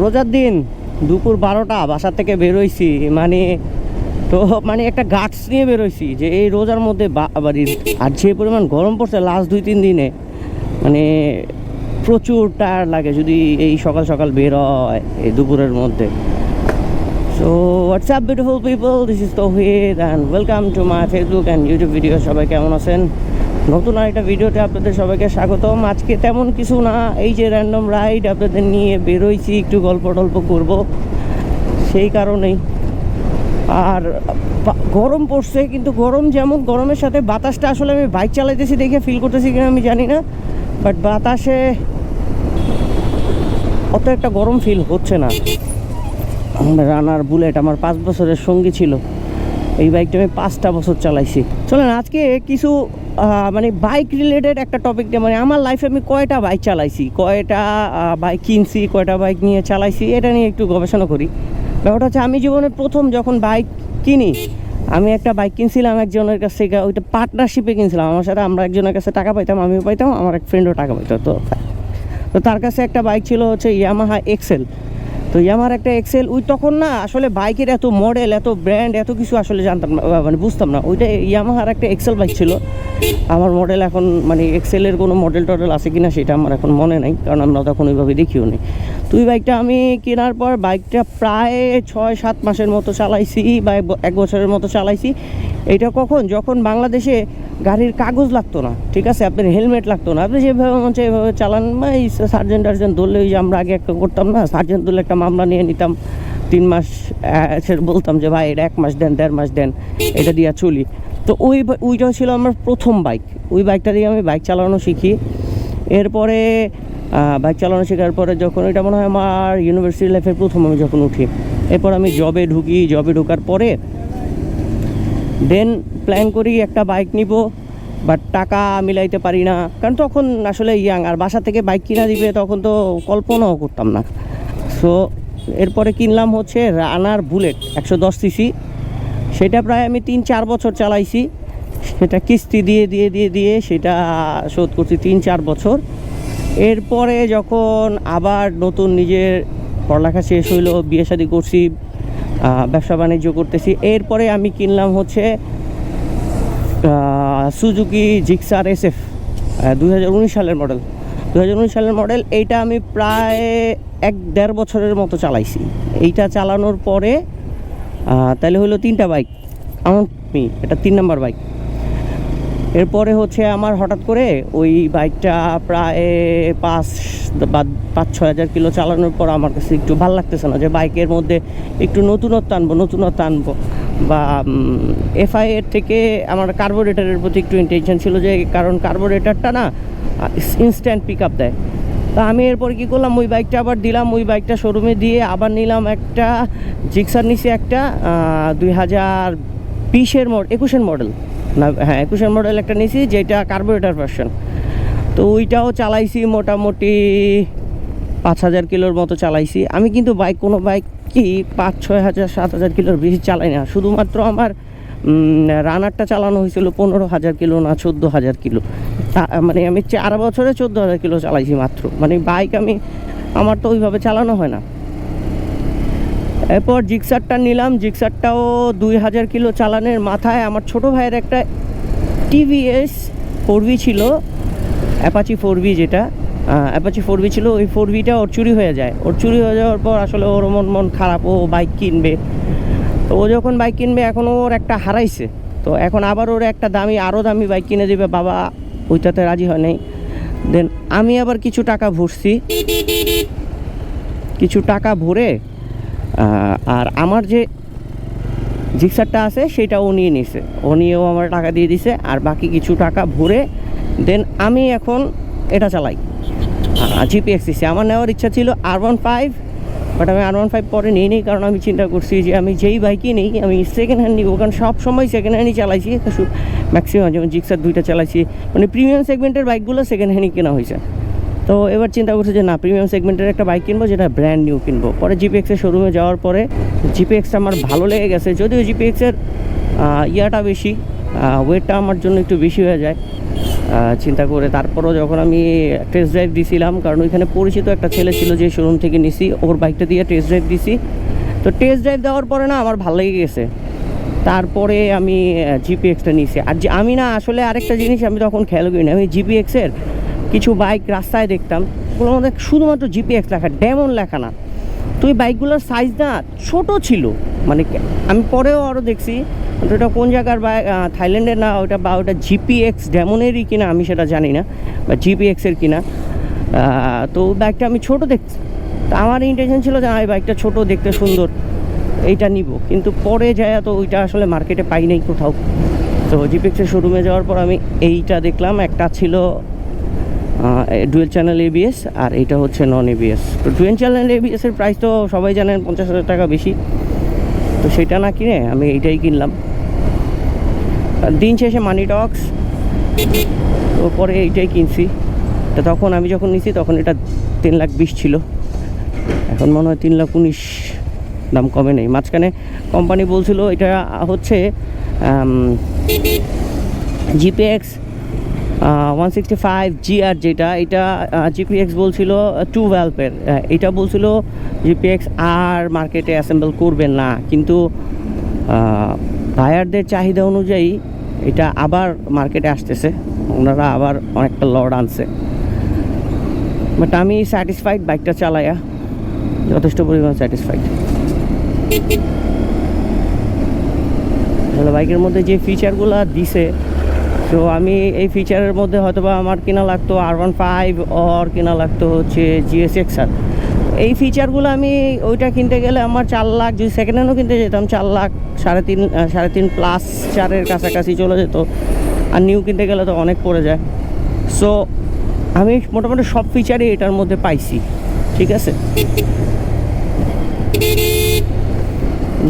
রোজার দিন দুপুর বারোটা বাসা থেকে বেরোইছি মানে তো মানে একটা গার্ডস নিয়ে বেরোইছি যে এই রোজার মধ্যে বাড়ির আর যে পরিমাণ গরম পড়ছে লাস্ট দুই, তিন দিনে মানে প্রচুর টায়ার লাগে যদি এই সকাল সকাল বের হয় এই দুপুরের মধ্যে। So what's up beautiful people this is Touhid and welcome to my Facebook and YouTube video সবাই কেমন আছেন? নতুন আরেকটা ভিডিওতে আপনাদের সবাইকে স্বাগতম। আজকে তেমন কিছু না, এই যে র্যান্ডম রাইড আপনাদের নিয়ে বেরোইছি, একটু গল্প টল্প করব। সেই কারণেই। আর গরম পড়ছে, কিন্তু গরম যেমন গরমের সাথে বাতাসটা আসলে আমি বাইক চালাইতেছি দেখে ফিল করতেছি কিনা আমি জানি না। বাট বাতাসে অত একটা গরম ফিল হচ্ছে না। রানার বুলেট আমার পাঁচ বছরের সঙ্গী ছিল। এই বাইকটা আমি পাঁচটা বছর চালাইছি। চলেন, আজকে কিছু মানে বাইক রিলেটেড একটা টপিক দিয়ে মানে আমার লাইফে আমি কয়টা বাইক চালাইছি, কয়টা বাইক কিনছি, কয়টা বাইক নিয়ে চালাইছি, এটা নিয়ে একটু গবেষণা করি। ব্যাপারটা হচ্ছে আমি জীবনে প্রথম যখন বাইক কিনি, আমি একটা বাইক কিনছিলাম একজনের কাছ থেকে, ওইটা পার্টনারশিপে কিনছিলাম। আমার সাথে আমরা একজনের কাছে টাকা পাইতাম, আমিও পাইতাম, আমার এক ফ্রেন্ডও টাকা পাইতো। তো তো তার কাছে একটা বাইক ছিল হচ্ছে ইয়ামাহা এক্সেল তো ইয়ামার একটা এক্সেল ওই তখন না আসলে বাইকের এত মডেল এত ব্র্যান্ড এত কিছু আসলে জানতাম না মানে বুঝতাম না। ওইটা ইয়ামাহার একটা এক্সেল বাইক ছিল। আমার মডেল এখন মানে এক্সেলের কোনো মডেল টডেল আছে কি না সেটা আমার এখন মনে নাই, কারণ আমরা তখন ওইভাবে দেখিও নি তো ওই বাইকটা আমি কেনার পর বাইকটা প্রায় ছয় সাত মাসের মতো চালাইছি বা এক বছরের মতো চালাইছি। এটা কখন? যখন বাংলাদেশে গাড়ির কাগজ লাগতো না, ঠিক আছে? আপনার হেলমেট লাগতো না। আপনি যেভাবে মন এভাবে চালান বা এই সার্জেন্ট টার্জেন্ট ধরলে ওই যে আমরা আগে একটা করতাম না সার্জেন্ট ধরলে একটা মামলা নিয়ে নিতাম। তিন মাস বলতাম যে, ভাই, এটা এক মাস দেন, দেড় মাস দেন, এটা দিয়ে চলি। তো ওই ওইটা ছিল আমার প্রথম বাইক ওই বাইকটা দিয়ে আমি বাইক চালানো শিখি। এরপরে বাইক চালানো শেখার পরে যখন এটা মনে হয় আমার ইউনিভার্সিটি লাইফের প্রথম আমি যখন উঠি, এরপর আমি জবে ঢুকি জবে ঢোকার পরে দেন প্ল্যান করি একটা বাইক নিব বাট টাকা মিলাইতে পারি না। কারণ তখন আসলে ইয়াং আর বাসা থেকে বাইক কিনা দিবে তখন তো কল্পনাও করতাম না। সো এরপরে কিনলাম হচ্ছে রানার বুলেট একশো দশ সিসি সেটা প্রায় আমি তিন চার বছর চালাইছি। সেটা কিস্তি দিয়ে দিয়ে দিয়ে দিয়ে সেটা শোধ করছি তিন চার বছর। এরপরে যখন আবার নতুন নিজের পড়ালেখা শেষ হইল, বিয়ে শাদি করছি ব্যবসা বাণিজ্য করতেছি, এরপরে আমি কিনলাম হচ্ছে সুজুকি জিক্সার এস এফ দুই হাজার উনিশ সালের মডেল। দু হাজার উনিশ সালের মডেল, এইটা আমি প্রায় এক দেড় বছরের মতো চালাইছি। এইটা চালানোর পরে তাহলে হলো তিনটা বাইক। আমার মি এটা তিন নাম্বার বাইক। এরপরে হচ্ছে আমার হঠাৎ করে ওই বাইকটা প্রায় পাঁচ বা পাঁচ, ছয় হাজার কিলো চালানোর পর আমার কাছে একটু ভালো লাগতেছে না যে বাইকের মধ্যে একটু নতুনত্ব আনব নতুনত্ব আনব। বা এফআই এর থেকে আমার কার্বোরেটারের প্রতি একটু ইন্টেনশন ছিল যে, কারণ কার্বোরেটারটা না ইনস্ট্যান্ট পিক আপ দেয়। তা আমি এরপর কি করলাম, ওই বাইকটা আবার দিলাম, ওই বাইকটা শোরুমে দিয়ে আবার নিলাম একটা জিক্সার নিচে একটা দুই হাজার বিশের মডেল একুশের মডেল না হ্যাঁ একুশের মডেল একটা নিয়েছি যেটা কার্বোরেটার ভার্সন তো ওইটাও চালাইছি মোটামুটি পাঁচ হাজার কিলোর মতো চালাইছি। আমি কিন্তু বাইক কোনো বাইক কি পাঁচ, ছয় হাজার, সাত হাজার কিলোর বেশি চালাই না। শুধুমাত্র আমার রানারটা চালানো হয়েছিল পনেরো হাজার কিলো না চোদ্দ হাজার কিলো। তা মানে আমি চার বছরে চোদ্দ হাজার কিলো চালাইছি মাত্র। মানে বাইক আমি, আমার তো ওইভাবে চালানো হয় না। এরপর জিক্সারটা নিলাম। জিক্সারটাও দুই হাজার কিলো চালানের মাথায়। আমার ছোট ভাইয়ের একটা টিভিএস ফোর ছিল, অ্যাপাচি ফোর যেটা। অ্যাপাচি ফোর ছিল, ওই ফোর বিটা ওর চুরি হয়ে যায়। ওর চুরি হয়ে যাওয়ার পর আসলে ওর মন মন খারাপ, ও বাইক কিনবে। তো ও যখন বাইক কিনবে, এখন ওর একটা হারাইছে। তো এখন আবার ওর একটা দামি আরও দামি বাইক কিনে দেবে। বাবা ওইটাতে রাজি হয় নাই। দেন আমি আবার কিছু টাকা ভরছি। কিছু টাকা ভরে আর আমার যে জিক্সারটা আছে, সেটা ও নিয়ে নিছে। ও নিয়েও আমার টাকা দিয়ে দিছে, আর বাকি কিছু টাকা ভরে, দেন আমি এখন এটা চালাই। জিপিএক্সিসি আমার নেওয়ার ইচ্ছা ছিল আর ওয়ান ফাইভ বাট আমি আর ওয়ান ফাইভ পরে নিই নি কারণ আমি চিন্তা করছি যে আমি যেই বাইকই নিই, আমি সেকেন্ড হ্যান্ড নিব, কারণ সব সময় সেকেন্ড হ্যান্ডই চালাইছি ম্যাক্সিমাম যেমন জিক্সার দুইটা চালাইছি। মানে প্রিমিয়াম সেগমেন্টের বাইকগুলো সেকেন্ড হ্যান্ডই কেনা হয়েছে। তো এবার চিন্তা করছি যে না প্রিমিয়াম সেগমেন্টের একটা বাইক কিনবো, যেটা ব্র্যান্ড নিউ কিনবো। পরে জিপিএক্সের শোরুমে যাওয়ার পরে জিপিএক্সটা আমার ভালো লেগে গেছে, যদিও জিপিএক্সের ইয়াটা বেশি ওয়েটটা আমার জন্য একটু বেশি হয়ে যায়। চিন্তা করে তারপরও যখন আমি টেস্ট ড্রাইভ দিছিলাম, কারণ ওইখানে পরিচিত একটা ছেলে ছিল যে শোরুম থেকে নিছি, ওর বাইকটা দিয়ে টেস্ট ড্রাইভ দিছি। তো টেস্ট ড্রাইভ দেওয়ার পরে না আমার ভালো লেগে গেছে। তারপরে আমি জিপিএক্সটা নিয়েছি আর আমি না আসলে আরেকটা জিনিস আমি তখন খেয়াল করি না আমি জিপিএক্সের কিছু বাইক রাস্তায় দেখতাম। ওগুলোর মধ্যে শুধুমাত্র জিপিএক্স লেখা ডেমন লেখা না। তো এই বাইকগুলোর সাইজ না ছোট ছিল। মানে আমি পরেও আরও দেখছি তো এটা কোন জায়গার বাইক থাইল্যান্ডের না, ওটা বা ওটা জিপিএক্স ডেমনেরই কিনা, আমি সেটা জানি না, বা জিপিএক্সের কিনা। তো বাইকটা আমি ছোট দেখছি তো আমার ইন্টেনশন ছিল যে এই বাইকটা ছোট, দেখতে সুন্দর, এইটা নিব। কিন্তু পরে যায় তো ওইটা আসলে মার্কেটে পাই নাই কোথাও। তো জিপিএক্সের শোরুমে যাওয়ার পর আমি এইটা দেখলাম, একটা ছিল ডুয়েল চ্যানেল এবিএস আর এটা হচ্ছে নন এবিএস তো ডুয়েল চ্যানেল এবিএস এর প্রাইস তো সবাই জানেন পঞ্চাশ হাজার টাকা বেশি। তো সেটা না কিনে আমি এইটাই কিনলাম। দিন শেষে মানি টক্স তো পরে এইটাই কিনছি। তো তখন আমি যখন নিছি, তখন এটা তিন লাখ বিশ ছিল। এখন মনে হয় তিন লাখ উনিশ, দাম কমে নেই। মাঝখানে কোম্পানি বলছিল, এটা হচ্ছে GPX one sixty five GR যেটা, এটা জিপিএক্স বলছিল টু ভ্যালপের এটা বলছিল জিপিএক্স আর মার্কেটে অ্যাসেম্বল করবেন না। কিন্তু বায়ারদের চাহিদা অনুযায়ী এটা আবার মার্কেটে আসতেছে। ওনারা আবার অনেকটা লড আনছে। বাট আমি স্যাটিসফাইড বাইকটা চালায়া, যথেষ্ট পরিমাণ স্যাটিসফাইড বাইকের মধ্যে যে ফিচারগুলো দিছে তো আমি এই ফিচারের মধ্যে হয়তো বা আমার কিনা লাগতো আর ওয়ান ফাইভ অর কিনা লাগতো হচ্ছে জিএস এক্সার এই ফিচারগুলো আমি ওইটা কিনতে গেলে আমার চার লাখ, যদি সেকেন্ড হ্যান্ডও কিনতে যেতাম, চার লাখ, সাড়ে তিন সাড়ে তিন প্লাস চারের কাছাকাছি চলে যেত। আর নিউ কিনতে গেলে তো অনেক পড়ে যায়। সো আমি মোটামুটি সব ফিচারই এটার মধ্যে পাইছি, ঠিক আছে?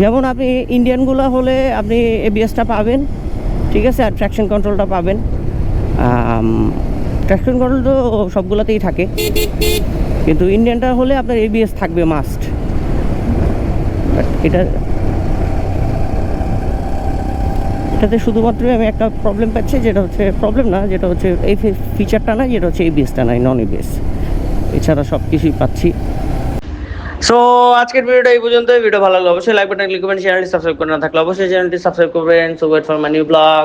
যেমন আপনি ইন্ডিয়ানগুলো হলে আপনি এবিএসটা পাবেন। ঠিক আছে, আর ট্র্যাকশন কন্ট্রোলটা পাবেন। ট্র্যাকশন কন্ট্রোল তো সবগুলোতেই থাকে। কিন্তু ইন্ডিয়ানটা হলে আপনার এবিএস থাকবে মাস্ট এটা এটাতে শুধুমাত্র আমি একটা প্রবলেম পাচ্ছি, যেটা হচ্ছে প্রবলেম না, যেটা হচ্ছে এই ফিচারটা না, যেটা হচ্ছে এবিএসটা নাই নন এবিএস এছাড়া সব কিছুই পাচ্ছি। সো আজকের ভিডিওটা এই পর্যন্ত ভিডিও ভালো লাগলে অবশ্যই লাইক বাটন ক্লিক করবেন চ্যানেলটি সাবস্ক্রাইব করে না থাকলে অবশ্যই চ্যানেলটি সাবস্ক্রাইব করবেন। So wait for my new blog